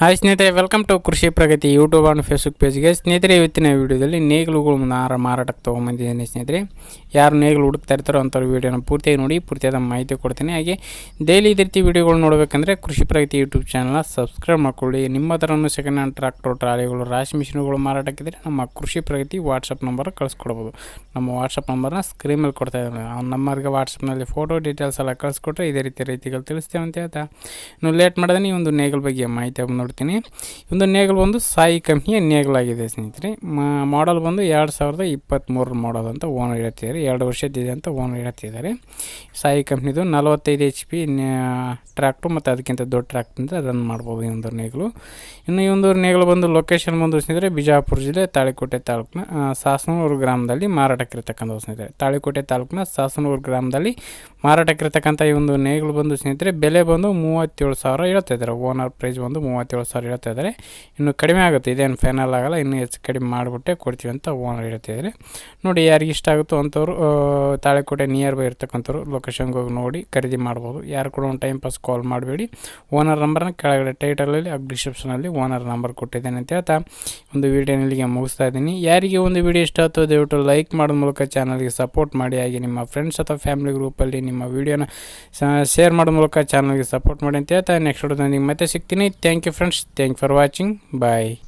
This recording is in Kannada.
ಹಾಯ್ ಸ್ನೇಹಿತರೆ welcome to Krishi Pragati YouTube and Facebook ಪೇಜ್ಗೆ ಸ್ನೇಹಿತರೆ, ಇವತ್ತಿನ ವಿಡಿಯೋದಲ್ಲಿ ನೇಗಿಲುಗಳು ಮಾರ ಮಾರಾಟಕ್ಕೆ ತೊಗೊಂಬಂದಿದ್ದೇನೆ ಸ್ನೇಹಿತರೆ. ಯಾರು ನೇಗಿಲು ಹುಡುಕ್ತಾ ಇರ್ತಾರೋ ಅಂಥವ್ರ ವೀಡಿಯೋನ ಪೂರ್ತಿಯಾಗಿ ನೋಡಿ, ಪೂರ್ತಿಯಾದ ಮಾಹಿತಿ ಕೊಡ್ತೀನಿ. ಹಾಗೆ ಡೈಲಿ ಇದೇ ರೀತಿ ವೀಡಿಯೋಗಳು ನೋಡಬೇಕಂದ್ರೆ ಕೃಷಿ ಪ್ರಗತಿ ಯೂಟ್ಯೂಬ್ ಚಾನಲ್ನ ಸಬ್ಸ್ಕ್ರೈಬ್ ಮಾಡ್ಕೊಳ್ಳಿ. ನಿಮ್ಮ ಥರನೂ ಸೆಕೆಂಡ್ ಹ್ಯಾಂಡ್ ಟ್ರಾಕ್ಟರ್ ಟ್ರಾಲಿಗಳು ರಾಶಿ ಮಿಷಿನ್ಗಳು ಮಾರಾಟಕ್ಕಿದ್ರೆ ನಮ್ಮ ಕೃಷಿ ಪ್ರಗತಿ ವಾಟ್ಸಪ್ ನಂಬರ್ ಕಳಿಸ್ಕೊಡ್ಬೋದು. ನಮ್ಮ ವಾಟ್ಸಪ್ ನಂಬರ್ನ ಸ್ಕ್ರೀನ್ ಮೇಲೆ ಕೊಡ್ತಾ ಇದ್ದಾರೆ ಆ ನಂಬರ್ಗೆ ವಾಟ್ಸಪ್ನಲ್ಲಿ ಫೋಟೋ ಡೀಟೇಲ್ಸ್ ಎಲ್ಲ ಕಳಿಸ್ಕೊಟ್ರೆ ಇದೇ ರೀತಿ ರೀತಿಗಳು ತಿಳಿಸ್ತೇವೆ ಅಂತ ಹೇಳ್ತಾ. ಇನ್ನು ಲೇಟ್ ಮಾಡಿದ್ರೆ ಈ ಒಂದು ನೇಗಲ್ ಬಗ್ಗೆ ಮಾಹಿತಿ ಈ ಒಂದು ನೇಗಲ್ ಬಂದು ಸಾಯಿ ಕಂಪ್ನಿಯ ನೇಗಲಾಗಿದೆ ಸ್ನೇಹಿತರೆ. ಮಾಡಲ್ ಬಂದು ಎರಡು ಸಾವಿರದ ಇಪ್ಪತ್ತ್ಮೂರರ ಮಾಡಲ್ ಅಂತ ಓನರ್ ಹೇಳ್ತಿದ್ದಾರೆ. ಎರಡು ವರ್ಷದಿದೆ ಅಂತ ಓನರ್ ಹೇಳ್ತಿದ್ದಾರೆ. ಸಾಯಿ ಕಂಪ್ನಿದು ನಲವತ್ತೈದು ಎಚ್ ಪಿ ಟ್ರ್ಯಾಕ್ಟ್ರು ಮತ್ತು ಅದಕ್ಕಿಂತ ದೊಡ್ಡ ಟ್ರ್ಯಾಕ್ಟ್ರಿಂದ ರನ್ ಮಾಡ್ಬೋದು ಈ ಒಂದು ನೇಗಲು. ಇನ್ನು ಈ ಒಂದು ನೇಗಲು ಬಂದು ಲೊಕೇಶನ್ ಬಂದು ಸ್ನೇಹಿತರೆ ಬಿಜಾಪುರ ಜಿಲ್ಲೆ ತಾಳಿಕೋಟೆ ತಾಲೂಕಿನ ಸಾಸನೂರು ಗ್ರಾಮದಲ್ಲಿ ಮಾರಾಟಕ್ಕಿರ್ತಕ್ಕಂಥ ಸ್ನೇಹಿತರೆ. ತಾಳಿಕೋಟೆ ತಾಲೂಕಿನ ಸಾಸನೂರು ಗ್ರಾಮದಲ್ಲಿ ಮಾರಾಟಕ್ಕಿರ್ತಕ್ಕಂಥ ಈ ಒಂದು ನೇಗಲು ಬಂದು ಸ್ನೇಹಿತರೆ ಬೆಲೆ ಬಂದು ಮೂವತ್ತೇಳು ಸಾವಿರ ಹೇಳ್ತಾ ಇದ್ದಾರೆ. ಓನರ್ ಪ್ರೈಸ್ ಬಂದು ಮೂವತ್ತೇಳು ಸಾವಿರ ಹೇಳ್ತಾ ಇದ್ದಾರೆ ಇನ್ನು ಕಡಿಮೆ ಆಗುತ್ತೆ. ಇದೇನು ಫೈನಲ್ ಆಗಲ್ಲ, ಇನ್ನೂ ಹೆಚ್ಚು ಕಡಿಮೆ ಮಾಡಿಬಿಟ್ಟೆ ಕೊಡ್ತೀವಿ ಅಂತ ಓನರ್ ಹೇಳ್ತಾ ಇದ್ದಾರೆ. ನೋಡಿ, ಯಾರಿಗೆ ಇಷ್ಟ ಆಗುತ್ತೋ ಅಂಥವ್ರು ತಾಳೆಕೋಟೆ ನಿಯರ್ ಬೈ ಇರ್ತಕ್ಕಂಥವ್ರು ಲೊಕೇಶನ್ಗೆ ಹೋಗಿ ನೋಡಿ, ಖರೀದಿ ಮಾಡ್ಬೋದು. ಯಾರು ಕೂಡ ಒಂದು ಟೈಮ್ ಪಾಸ್ ಕಾಲ್ ಮಾಡಬೇಡಿ. ಓನರ್ ನಂಬರ್ನ ಕೆಳಗಡೆ ಟೈಟಲಲ್ಲಿ ಹಾಗೂ ಡಿಸ್ಕ್ರಿಪ್ಷನಲ್ಲಿ ಓನರ್ ನಂಬರ್ ಕೊಟ್ಟಿದ್ದೇನೆ ಅಂತ ಹೇಳ್ತಾ ಒಂದು ವೀಡಿಯೋನಲ್ಲಿಗೆ ಮುಗಿಸ್ತಾ ಇದ್ದೀನಿ. ಯಾರಿಗೆ ಒಂದು ವಿಡಿಯೋ ಇಷ್ಟ ಆಯ್ತು ದಯವಿಟ್ಟು ಲೈಕ್ ಮಾಡೋ ಮೂಲಕ ಚಾನಲ್ಗೆ ಸಪೋರ್ಟ್ ಮಾಡಿ. ಹಾಗೆ ನಿಮ್ಮ ಫ್ರೆಂಡ್ಸ್ ಅಥವಾ ಫ್ಯಾಮಿಲಿ ಗ್ರೂಪಲ್ಲಿ ನಿಮ್ಮ ವೀಡಿಯೋನ ಶೇರ್ ಮಾಡೋ ಮೂಲಕ ಚಾನಲ್ಗೆ ಸಪೋರ್ಟ್ ಮಾಡಿ ಅಂತ ಹೇಳ್ತಾ. ನೆಕ್ಸ್ಟ್ ವಿಡಿಯೋದಲ್ಲಿ ಮತ್ತೆ ಸಿಗ್ತೀನಿ. Thank you friends students for watching. Bye.